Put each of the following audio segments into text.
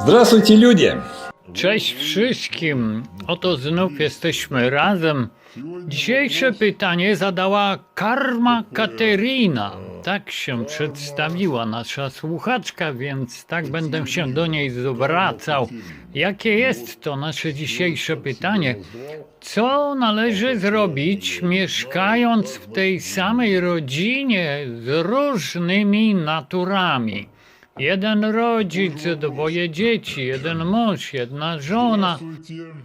Здравствуйте, люди! Cześć wszystkim! Oto znów jesteśmy razem. Dzisiejsze pytanie zadała Karma Katerina. Tak się przedstawiła nasza słuchaczka, więc tak będę się do niej zwracał. Jakie jest to nasze dzisiejsze pytanie? Co należy zrobić, mieszkając w tej samej rodzinie z różnymi naturami? Jeden rodzic, dwoje dzieci, jeden mąż, jedna żona.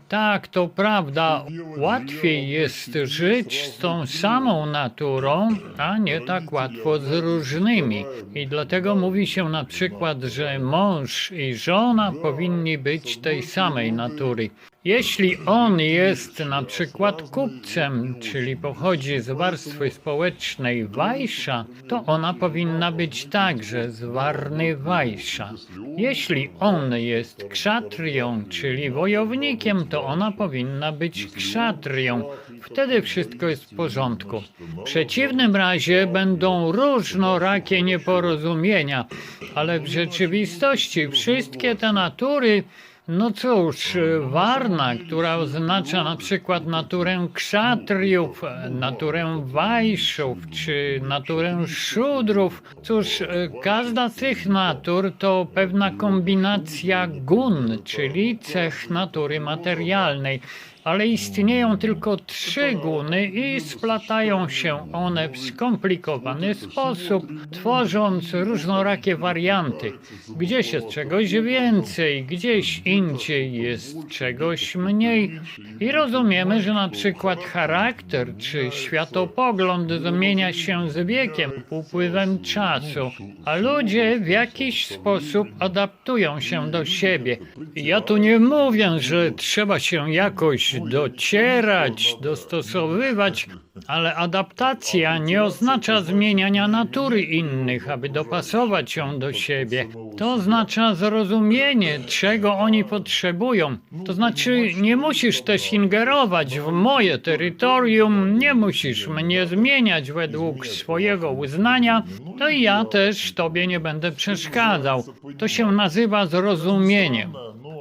Tak, to prawda. Łatwiej jest żyć z tą samą naturą, a nie tak łatwo z różnymi. I dlatego mówi się na przykład, że mąż i żona powinni być tej samej natury. Jeśli on jest na przykład kupcem, czyli pochodzi z warstwy społecznej Wajsza, to ona powinna być także z Warny Wajsza. Jeśli on jest kszatrią, czyli wojownikiem, to ona powinna być kszatrią. Wtedy wszystko jest w porządku. W przeciwnym razie będą różnorakie nieporozumienia, ale w rzeczywistości wszystkie te natury no cóż, Warna, która oznacza na przykład naturę kszatriów, naturę wajszów czy naturę szudrów. Cóż, każda z tych natur to pewna kombinacja gun, czyli cech natury materialnej. Ale istnieją tylko trzy guny i splatają się one w skomplikowany sposób, tworząc różnorakie warianty. Gdzieś jest czegoś więcej, gdzieś indziej jest czegoś mniej. I rozumiemy, że na przykład charakter czy światopogląd zmienia się z wiekiem, upływem czasu, a ludzie w jakiś sposób adaptują się do siebie. Ja tu nie mówię, że trzeba się jakoś docierać, dostosowywać, ale adaptacja nie oznacza zmieniania natury innych, aby dopasować ją do siebie. To oznacza zrozumienie, czego oni potrzebują. To znaczy, nie musisz też ingerować w moje terytorium, nie musisz mnie zmieniać według swojego uznania, to i ja też tobie nie będę przeszkadzał. To się nazywa zrozumieniem.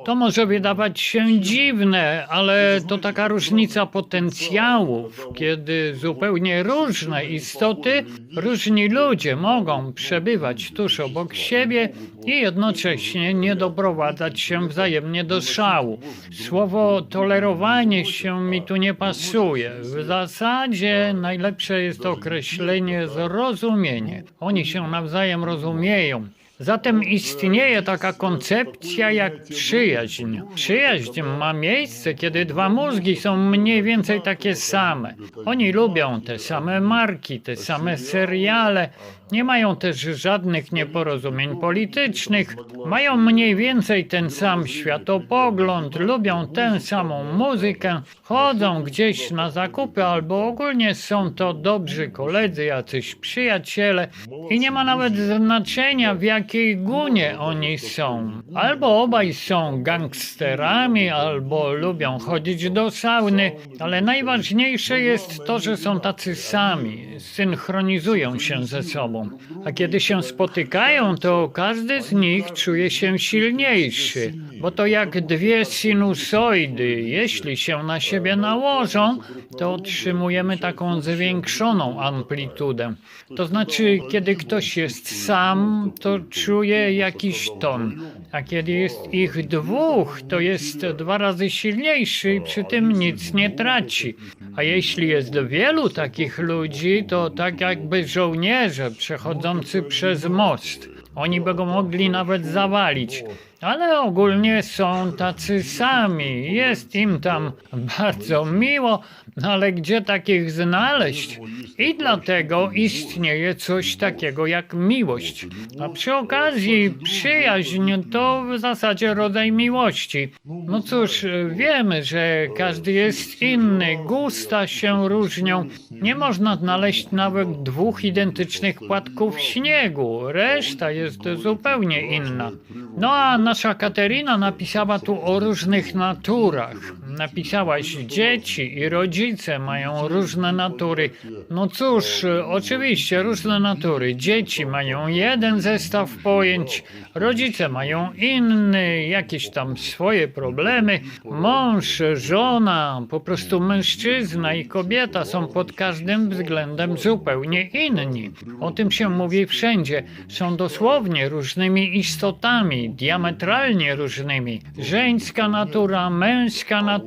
To może wydawać się dziwne, ale to taka różnica potencjałów, kiedy zupełnie różne istoty, różni ludzie mogą przebywać tuż obok siebie i jednocześnie nie doprowadzać się wzajemnie do szału. Słowo tolerowanie się mi tu nie pasuje. W zasadzie najlepsze jest określenie zrozumienie. Oni się nawzajem rozumieją. Zatem istnieje taka koncepcja jak przyjaźń. Przyjaźń ma miejsce, kiedy dwa mózgi są mniej więcej takie same. Oni lubią te same marki, te same seriale, nie mają też żadnych nieporozumień politycznych, mają mniej więcej ten sam światopogląd, lubią tę samą muzykę, chodzą gdzieś na zakupy albo ogólnie są to dobrzy koledzy, jacyś przyjaciele. I nie ma nawet znaczenia w jakiej gunie oni są. Albo obaj są gangsterami, albo lubią chodzić do sauny, ale najważniejsze jest to, że są tacy sami, synchronizują się ze sobą. A kiedy się spotykają, to każdy z nich czuje się silniejszy, bo to jak dwie sinusoidy. Jeśli się na siebie nałożą, to otrzymujemy taką zwiększoną amplitudę. To znaczy, kiedy ktoś jest sam, to czuje jakiś ton, a kiedy jest ich dwóch, to jest dwa razy silniejszy i przy tym nic nie traci. A jeśli jest wielu takich ludzi, to tak jakby żołnierze przechodzący przez most. Oni by go mogli nawet zawalić, ale ogólnie są tacy sami. Jest im tam bardzo miło, ale gdzie takich znaleźć? I dlatego istnieje coś takiego jak miłość. A przy okazji przyjaźń to w zasadzie rodzaj miłości. No cóż, wiemy, że każdy jest inny, gusta się różnią. Nie można znaleźć nawet dwóch identycznych płatków śniegu. Reszta jest zupełnie inna. No a nasza Katerina napisała tu o różnych naturach. Napisałaś dzieci i rodzice mają różne natury. No cóż, oczywiście różne natury. Dzieci mają jeden zestaw pojęć, rodzice mają inny, jakieś tam swoje problemy. Mąż, żona, po prostu mężczyzna i kobieta są pod każdym względem zupełnie inni. O tym się mówi wszędzie. Są dosłownie różnymi istotami, diametralnie różnymi. Żeńska natura, męska natura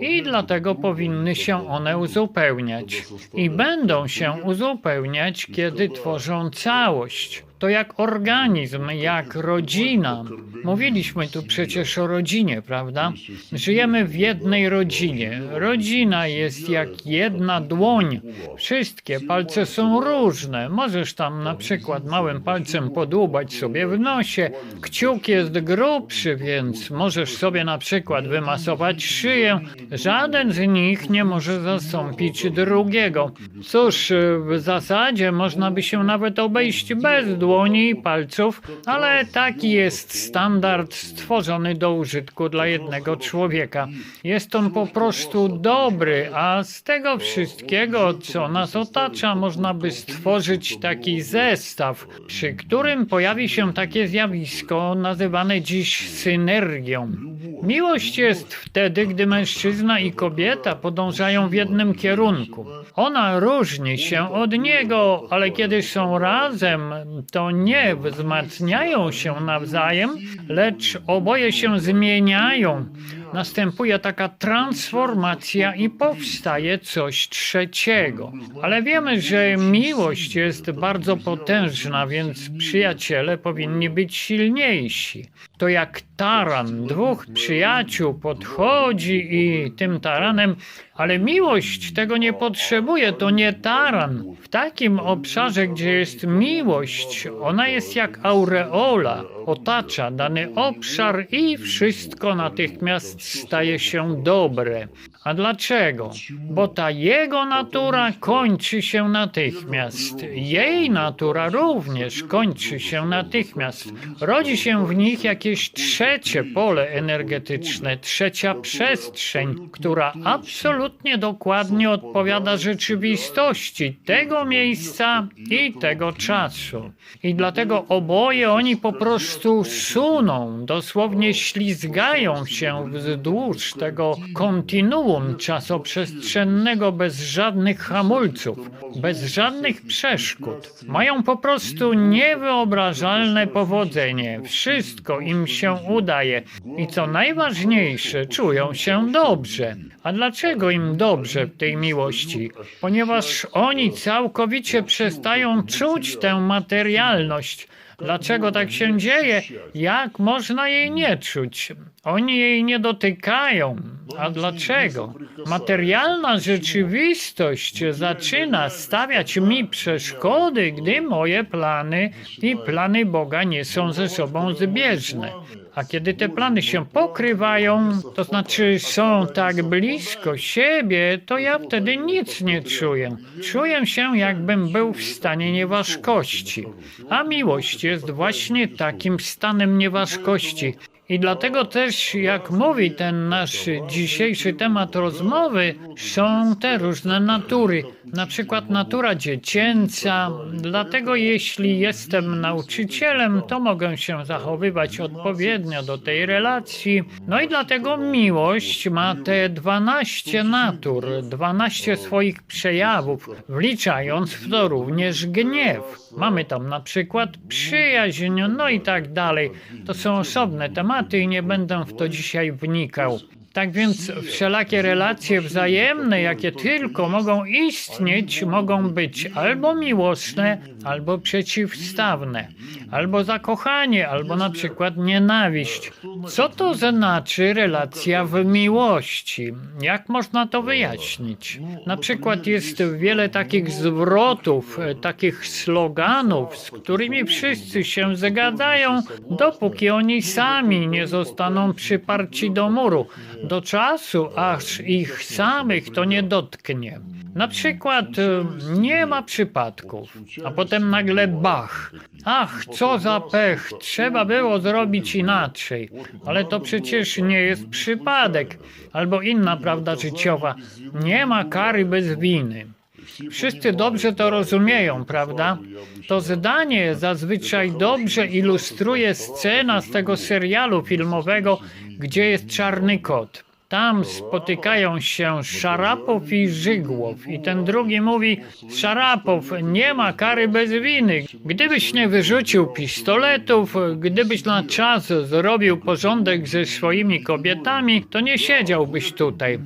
i dlatego powinny się one uzupełniać. I będą się uzupełniać, kiedy tworzą całość. To jak organizm, jak rodzina. Mówiliśmy tu przecież o rodzinie, prawda? Żyjemy w jednej rodzinie. Rodzina jest jak jedna dłoń. Wszystkie palce są różne. Możesz tam na przykład małym palcem podłubać sobie w nosie. Kciuk jest grubszy, więc możesz sobie na przykład wymasować szyję. Żaden z nich nie może zastąpić drugiego. Cóż, w zasadzie można by się nawet obejść bez dłoni i palców, ale taki jest standard stworzony do użytku dla jednego człowieka. Jest on po prostu dobry, a z tego wszystkiego, co nas otacza, można by stworzyć taki zestaw, przy którym pojawi się takie zjawisko nazywane dziś synergią. Miłość jest wtedy, gdy mężczyzna i kobieta podążają w jednym kierunku. Ona różni się od niego, ale kiedy są razem, to nie wzmacniają się nawzajem, lecz oboje się zmieniają. Następuje taka transformacja i powstaje coś trzeciego. Ale wiemy, że miłość jest bardzo potężna, więc przyjaciele powinni być silniejsi. To jak taran, dwóch przyjaciół podchodzi i tym taranem, ale miłość tego nie potrzebuje, to nie taran. W takim obszarze, gdzie jest miłość, ona jest jak aureola, otacza dany obszar i wszystko natychmiast staje się dobre. A dlaczego? Bo ta jego natura kończy się natychmiast. Jej natura również kończy się natychmiast. Rodzi się w nich jakieś trzecie pole energetyczne, trzecia przestrzeń, która absolutnie dokładnie odpowiada rzeczywistości tego miejsca i tego czasu. I dlatego oboje oni po prostu suną, dosłownie ślizgają się wzdłuż tego kontinuum czasoprzestrzennego bez żadnych hamulców, bez żadnych przeszkód. Mają po prostu niewyobrażalne powodzenie. Wszystko im się udaje i co najważniejsze, czują się dobrze. A dlaczego im dobrze w tej miłości? Ponieważ oni całkowicie przestają czuć tę materialność. Dlaczego tak się dzieje? Jak można jej nie czuć? Oni jej nie dotykają. A dlaczego? Materialna rzeczywistość zaczyna stawiać mi przeszkody, gdy moje plany i plany Boga nie są ze sobą zbieżne. A kiedy te plany się pokrywają, to znaczy są tak blisko siebie, to ja wtedy nic nie czuję. Czuję się, jakbym był w stanie nieważkości. A miłość jest właśnie takim stanem nieważkości. I dlatego też, jak mówi ten nasz dzisiejszy temat rozmowy, są te różne natury. Na przykład natura dziecięca. Dlatego, jeśli jestem nauczycielem, to mogę się zachowywać odpowiednio do tej relacji. No i dlatego miłość ma te 12 natur, 12 swoich przejawów, wliczając w to również gniew. Mamy tam na przykład przyjaźń, no i tak dalej. To są osobne tematy i nie będę w to dzisiaj wnikał. Tak więc wszelakie relacje wzajemne, jakie tylko mogą istnieć, mogą być albo miłosne, albo przeciwstawne, albo zakochanie, albo na przykład nienawiść. Co to znaczy relacja w miłości? Jak można to wyjaśnić? Na przykład jest wiele takich zwrotów, takich sloganów, z którymi wszyscy się zgadzają, dopóki oni sami nie zostaną przyparci do muru. Do czasu, aż ich samych to nie dotknie. Na przykład e, nie ma przypadków, a potem nagle bach. Ach, co za pech, trzeba było zrobić inaczej. Ale to przecież nie jest przypadek. Albo inna prawda życiowa. Nie ma kary bez winy. Wszyscy dobrze to rozumieją, prawda? To zdanie zazwyczaj dobrze ilustruje scena z tego serialu filmowego, gdzie jest czarny kot. Tam spotykają się Szarapow i Żygłow. I ten drugi mówi: Szarapow, nie ma kary bez winy. Gdybyś nie wyrzucił pistoletów, gdybyś na czas zrobił porządek ze swoimi kobietami, to nie siedziałbyś tutaj.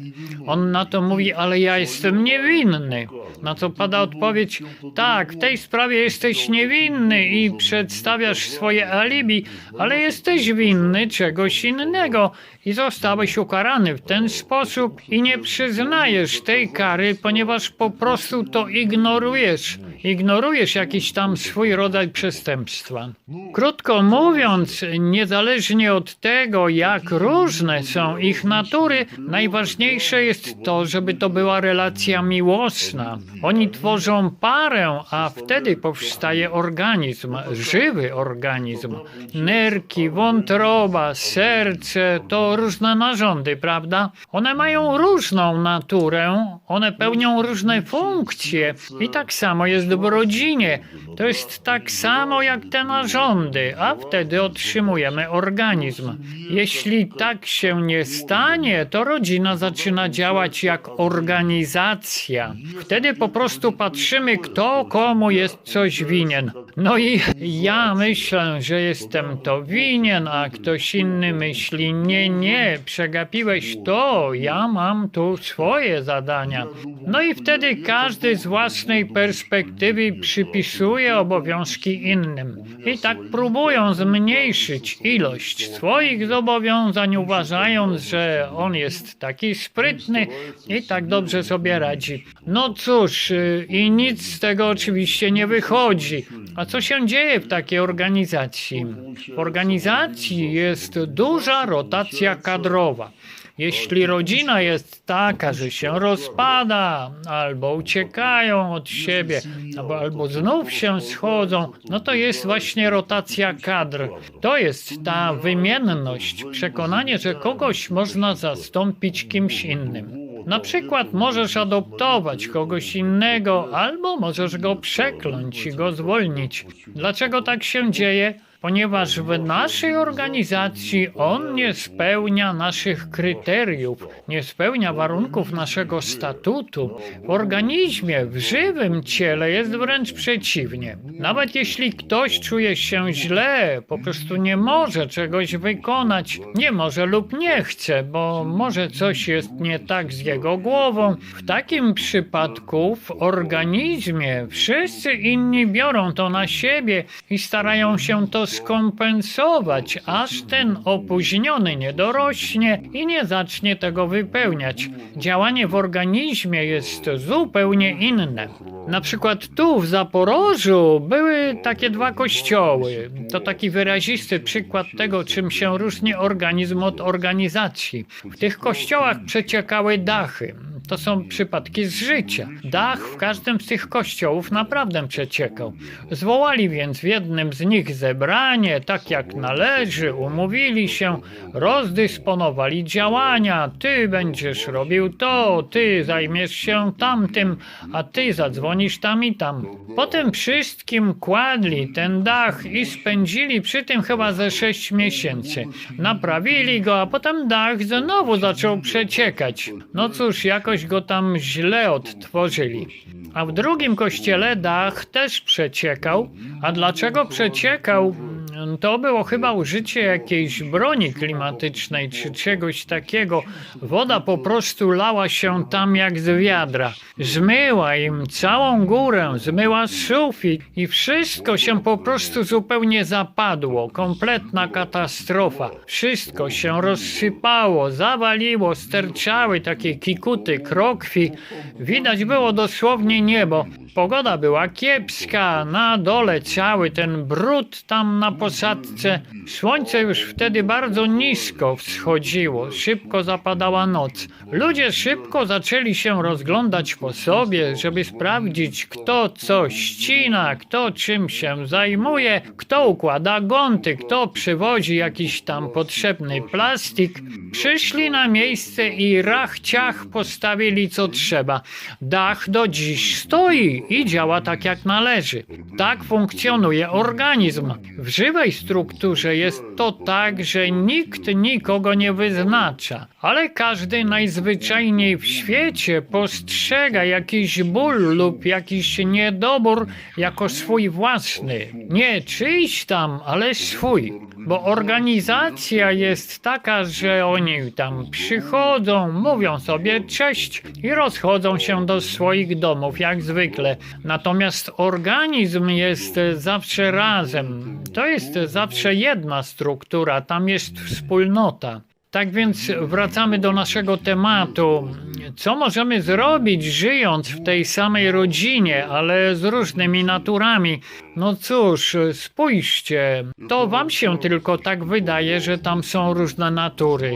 On na to mówi: Ale ja jestem niewinny. Na co pada odpowiedź: Tak, w tej sprawie jesteś niewinny i przedstawiasz swoje alibi, ale jesteś winny czegoś innego i zostałeś ukarany w ten sposób i nie przyznajesz tej kary, ponieważ po prostu to ignorujesz. Ignorujesz jakiś tam swój rodzaj przestępstwa. Krótko mówiąc, niezależnie od tego, jak różne są ich natury, najważniejsze jest to, żeby to była relacja miłosna. Oni tworzą parę, a wtedy powstaje organizm, żywy organizm. Nerki, wątroba, serce to różne narządy, prawda? One mają różną naturę, one pełnią różne funkcje i tak samo jest w rodzinie. To jest tak samo jak te narządy, a wtedy otrzymujemy organizm. Jeśli tak się nie stanie, to rodzina zaczyna działać jak organizacja. Wtedy po prostu patrzymy, kto komu jest coś winien. No i ja myślę, że jestem to winien, a ktoś inny myśli, nie, nie, przegapiłeś to, ja mam tu swoje zadania. No i wtedy każdy z własnej perspektywy przypisuje obowiązki innym. I tak próbują zmniejszyć ilość swoich zobowiązań, uważając, że on jest taki sprytny i tak dobrze sobie radzi. No cóż, y, i nic z tego oczywiście nie wychodzi. A co się dzieje w takiej organizacji? W organizacji jest duża rotacja kadrowa. Jeśli rodzina jest taka, że się rozpada, albo uciekają od siebie, albo, albo znów się schodzą, no to jest właśnie rotacja kadr. To jest ta wymienność, przekonanie, że kogoś można zastąpić kimś innym. Na przykład możesz adoptować kogoś innego, albo możesz go przekląć i go zwolnić. Dlaczego tak się dzieje? Ponieważ w naszej organizacji on nie spełnia naszych kryteriów, nie spełnia warunków naszego statutu. W organizmie, w żywym ciele jest wręcz przeciwnie. Nawet jeśli ktoś czuje się źle, po prostu nie może czegoś wykonać, nie może lub nie chce, bo może coś jest nie tak z jego głową. W takim przypadku w organizmie wszyscy inni biorą to na siebie i starają się to skompensować, aż ten opóźniony nie dorośnie i nie zacznie tego wypełniać. Działanie w organizmie jest zupełnie inne. Na przykład tu w Zaporożu były takie dwa kościoły. To taki wyrazisty przykład tego, czym się różni organizm od organizacji. W tych kościołach przeciekały dachy. To są przypadki z życia. Dach w każdym z tych kościołów naprawdę przeciekał. Zwołali więc w jednym z nich zebranie, tak jak należy, umówili się, rozdysponowali działania. Ty będziesz robił to, ty zajmiesz się tamtym, a ty zadzwonisz tam i tam. Potem wszystkim kładli ten dach i spędzili przy tym chyba ze sześć miesięcy. Naprawili go, a potem dach znowu zaczął przeciekać. No cóż, jakoś go tam źle odtworzyli. A w drugim kościele dach też przeciekał. A dlaczego przeciekał? To było chyba użycie jakiejś broni klimatycznej czy czegoś takiego. Woda po prostu lała się tam jak z wiadra. Zmyła im całą górę, zmyła sufit i wszystko się po prostu zupełnie zapadło. Kompletna katastrofa. Wszystko się rozsypało, zawaliło, sterczały takie kikuty, krokwi. Widać było dosłownie niebo. Pogoda była kiepska, na dole cały ten brud tam na posadzce. Słońce już wtedy bardzo nisko wschodziło, szybko zapadała noc. Ludzie szybko zaczęli się rozglądać po sobie, żeby sprawdzić, kto co ścina, kto czym się zajmuje, kto układa gonty, kto przywozi jakiś tam potrzebny plastik. Przyszli na miejsce i rach ciach postawili co trzeba. Dach do dziś stoi i działa tak jak należy. Tak funkcjonuje organizm. W żywej strukturze jest to tak, że nikt nikogo nie wyznacza, ale każdy najzwyczajniej w świecie postrzega jakiś ból lub jakiś niedobór jako swój własny. Nie czyjś tam, ale swój. Bo organizacja jest taka, że oni tam przychodzą, mówią sobie cześć i rozchodzą się do swoich domów, jak zwykle. Natomiast organizm jest zawsze razem. To jest zawsze jedna struktura, tam jest wspólnota. Tak więc wracamy do naszego tematu. Co możemy zrobić, żyjąc w tej samej rodzinie, ale z różnymi naturami? No cóż, spójrzcie, to wam się tylko tak wydaje, że tam są różne natury.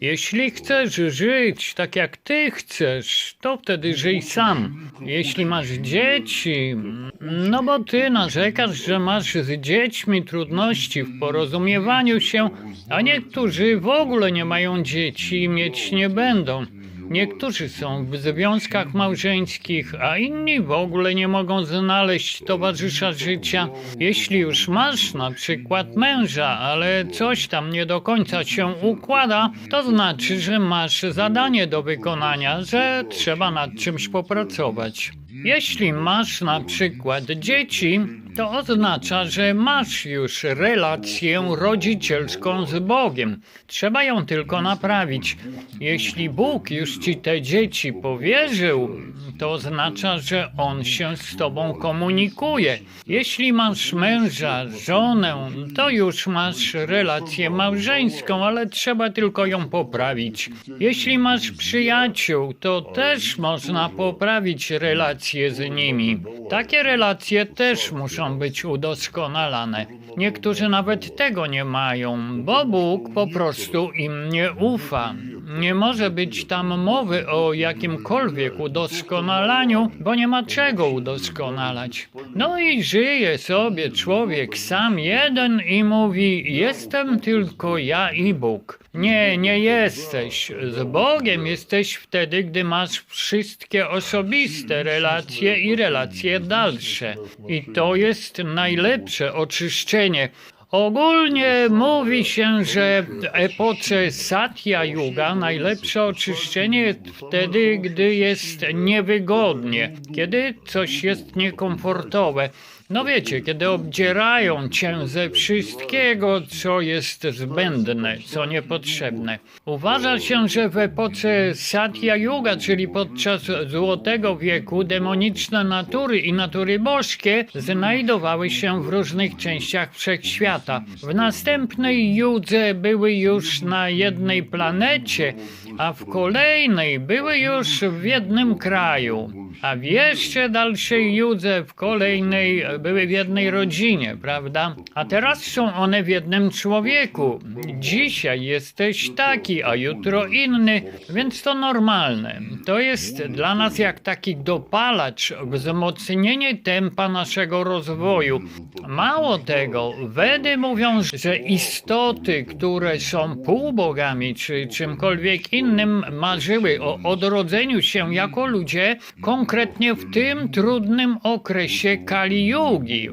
Jeśli chcesz żyć tak jak ty chcesz, to wtedy żyj sam. Jeśli masz dzieci, no bo ty narzekasz, że masz z dziećmi trudności w porozumiewaniu się, a niektórzy w ogóle nie mają dzieci i mieć nie będą. Niektórzy są w związkach małżeńskich, a inni w ogóle nie mogą znaleźć towarzysza życia. Jeśli już masz na przykład męża, ale coś tam nie do końca się układa, to znaczy, że masz zadanie do wykonania, że trzeba nad czymś popracować. Jeśli masz na przykład dzieci, to oznacza, że masz już relację rodzicielską z Bogiem. Trzeba ją tylko naprawić. Jeśli Bóg już ci te dzieci powierzył, to oznacza, że On się z tobą komunikuje. Jeśli masz męża, żonę, to już masz relację małżeńską, ale trzeba tylko ją poprawić. Jeśli masz przyjaciół, to też można poprawić relacje z nimi. Takie relacje też muszą być udoskonalane. Niektórzy nawet tego nie mają, bo Bóg po prostu im nie ufa. Nie może być tam mowy o jakimkolwiek udoskonalaniu, bo nie ma czego udoskonalać. No i żyje sobie człowiek sam jeden i mówi: Jestem tylko ja i Bóg. Nie, nie jesteś. Z Bogiem jesteś wtedy, gdy masz wszystkie osobiste relacje i relacje dalsze. I to jest najlepsze oczyszczenie. Ogólnie mówi się, że w epoce Satya Yuga najlepsze oczyszczenie jest wtedy, gdy jest niewygodnie, kiedy coś jest niekomfortowe. No wiecie, kiedy obdzierają cię ze wszystkiego, co jest zbędne, co niepotrzebne. Uważa się, że w epoce Satya Yuga, czyli podczas Złotego Wieku, demoniczne natury i natury boskie znajdowały się w różnych częściach wszechświata. W następnej Judze były już na jednej planecie, a w kolejnej były już w jednym kraju, a w jeszcze dalszej Judze w kolejnej były w jednej rodzinie, prawda? A teraz są one w jednym człowieku. Dzisiaj jesteś taki, a jutro inny, więc to normalne. To jest dla nas jak taki dopalacz, wzmocnienie tempa naszego rozwoju. Mało tego, Wedy mówią, że istoty, które są półbogami czy czymkolwiek innym, marzyły o odrodzeniu się jako ludzie, konkretnie w tym trudnym okresie Kali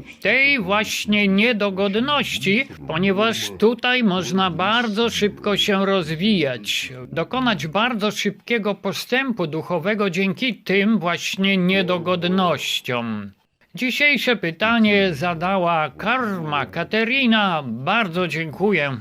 W tej właśnie niedogodności, ponieważ tutaj można bardzo szybko się rozwijać, dokonać bardzo szybkiego postępu duchowego dzięki tym właśnie niedogodnościom. Dzisiejsze pytanie zadała Karma Katerina. Bardzo dziękuję.